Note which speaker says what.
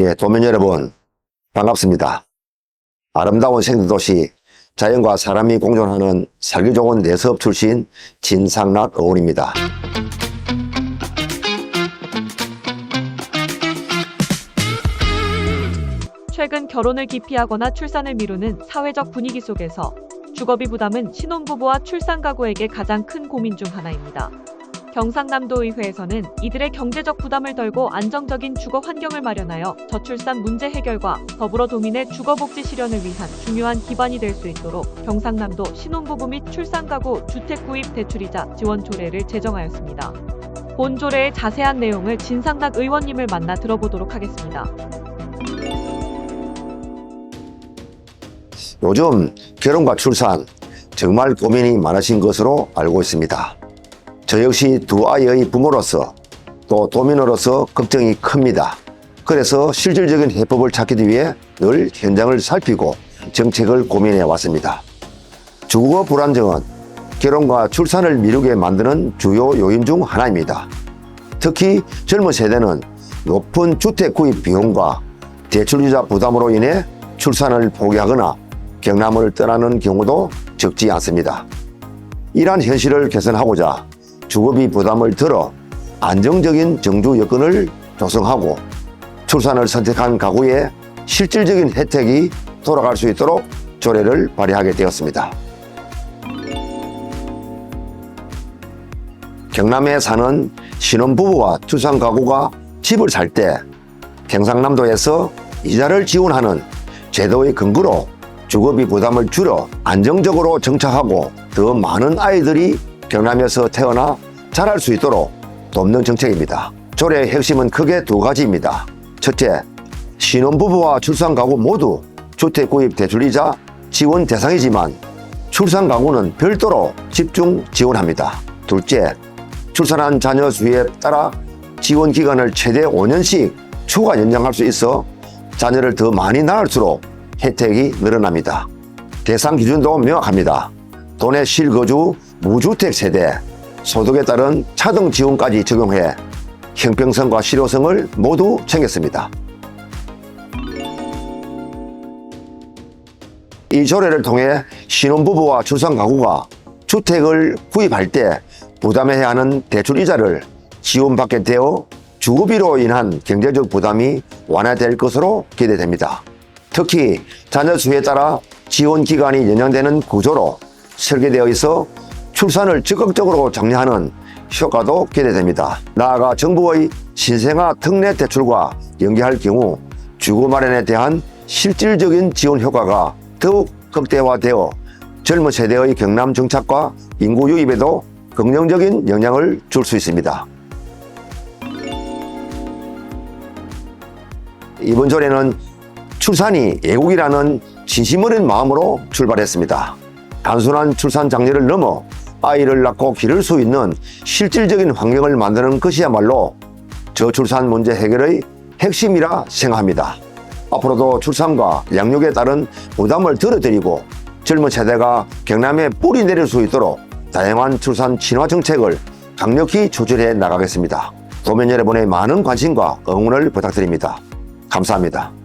Speaker 1: 예, 도민 여러분, 반갑습니다. 아름다운 생태도시, 자연과 사람이 공존하는 살기 좋은 내수업 출신 진상락 의원입니다.
Speaker 2: 최근 결혼을 기피하거나 출산을 미루는 사회적 분위기 속에서 주거비 부담은 신혼부부와 출산 가구에게 가장 큰 고민 중 하나입니다. 경상남도 의회에서는 이들의 경제적 부담을 덜고 안정적인 주거 환경을 마련하여 저출산 문제 해결과 더불어 도민의 주거 복지 실현을 위한 중요한 기반이 될 수 있도록 경상남도 신혼부부 및 출산 가구 주택 구입 대출이자 지원 조례를 제정하였습니다. 본 조례의 자세한 내용을 진상락 의원님을 만나 들어보도록 하겠습니다.
Speaker 1: 요즘 결혼과 출산 정말 고민이 많으신 것으로 알고 있습니다. 저 역시 두 아이의 부모로서 또 도민으로서 걱정이 큽니다. 그래서 실질적인 해법을 찾기 위해 늘 현장을 살피고 정책을 고민해 왔습니다. 주거 불안정은 결혼과 출산을 미루게 만드는 주요 요인 중 하나입니다. 특히 젊은 세대는 높은 주택 구입 비용과 대출이자 부담으로 인해 출산을 포기하거나 경남을 떠나는 경우도 적지 않습니다. 이러한 현실을 개선하고자 주거비 부담을 덜어 안정적인 정주 여건을 조성하고 출산을 선택한 가구에 실질적인 혜택이 돌아갈 수 있도록 조례를 발의하게 되었습니다. 경남에 사는 신혼부부와 출산 가구가 집을 살 때 경상남도에서 이자를 지원하는 제도의 근거로 주거비 부담을 줄여 안정적으로 정착하고 더 많은 아이들이 경남에서 태어나 자랄 수 있도록 돕는 정책입니다. 조례의 핵심은 크게 두 가지입니다. 첫째, 신혼부부와 출산 가구 모두 주택 구입 대출이자 지원 대상이지만 출산 가구는 별도로 집중 지원합니다. 둘째, 출산한 자녀 수에 따라 지원 기간을 최대 5년씩 추가 연장할 수 있어 자녀를 더 많이 낳을수록 혜택이 늘어납니다. 대상 기준도 명확합니다. 도내 실거주 무주택 세대, 소득에 따른 차등 지원까지 적용해 형평성과 실효성을 모두 챙겼습니다. 이 조례를 통해 신혼부부와 출산 가구가 주택을 구입할 때 부담해야 하는 대출 이자를 지원받게 되어 주거비로 인한 경제적 부담이 완화될 것으로 기대됩니다. 특히 자녀 수에 따라 지원 기간이 연장되는 구조로 설계되어 있어 출산을 적극적으로 장려하는 효과도 기대됩니다. 나아가 정부의 신생아 특례 대출과 연계할 경우 주거 마련에 대한 실질적인 지원 효과가 더욱 극대화되어 젊은 세대의 경남 정착과 인구 유입에도 긍정적인 영향을 줄 수 있습니다. 이번 조례는 출산이 애국이라는 진심 어린 마음으로 출발했습니다. 단순한 출산 장려를 넘어 아이를 낳고 기를 수 있는 실질적인 환경을 만드는 것이야말로 저출산 문제 해결의 핵심이라 생각합니다. 앞으로도 출산과 양육에 따른 부담을 덜어드리고 젊은 세대가 경남에 뿌리 내릴 수 있도록 다양한 출산 친화 정책을 강력히 조절해 나가겠습니다. 도민 여러분의 많은 관심과 응원을 부탁드립니다. 감사합니다.